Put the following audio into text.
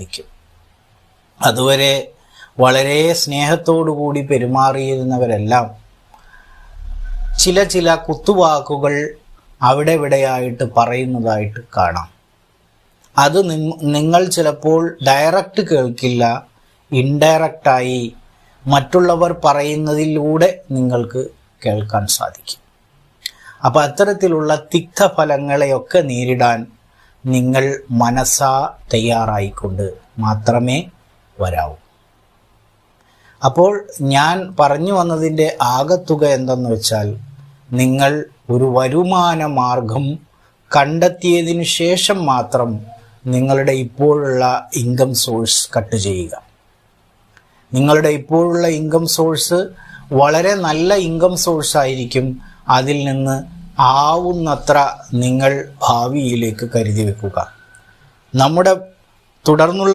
സാധിക്കും അതുവരെ വളരെ സ്നേഹത്തോടു കൂടി പെരുമാറിയിരുന്നവരെല്ലാം ചില ചില കുത്തുവാക്കുകൾ അവിടെ ഇവിടെയായിട്ട് പറയുന്നതായിട്ട് കാണാം. അത് നിങ്ങ- നിങ്ങൾ ചിലപ്പോൾ ഡയറക്റ്റ് കേൾക്കില്ല ഇൻഡയറക്റ്റായി മറ്റുള്ളവർ പറയുന്നതിലൂടെ നിങ്ങൾക്ക് കേൾക്കാൻ സാധിക്കും. അപ്പോൾ അത്തരത്തിലുള്ള തിക്തഫലങ്ങളെയൊക്കെ നേരിടാൻ നിങ്ങൾ മനസ്സാ തയ്യാറായിക്കൊണ്ട് മാത്രമേ വരാവൂ. അപ്പോൾ ഞാൻ പറഞ്ഞു വന്നതിന്റെ ആകത്തുക എന്തെന്ന് വെച്ചാൽ നിങ്ങൾ ഒരു വരുമാന മാർഗം കണ്ടെത്തിയതിനു ശേഷം മാത്രം നിങ്ങളുടെ ഇപ്പോഴുള്ള ഇൻകം സോഴ്സ് കട്ട് ചെയ്യുക. നിങ്ങളുടെ ഇപ്പോഴുള്ള ഇൻകം സോഴ്സ് വളരെ നല്ല ഇൻകം സോഴ്സ് ആയിരിക്കും അതിൽ നിന്ന് ആവുന്നത്ര നിങ്ങൾ ഭാവിയിലേക്ക് കരുതി വെക്കുക. നമ്മുടെ തുടർന്നുള്ള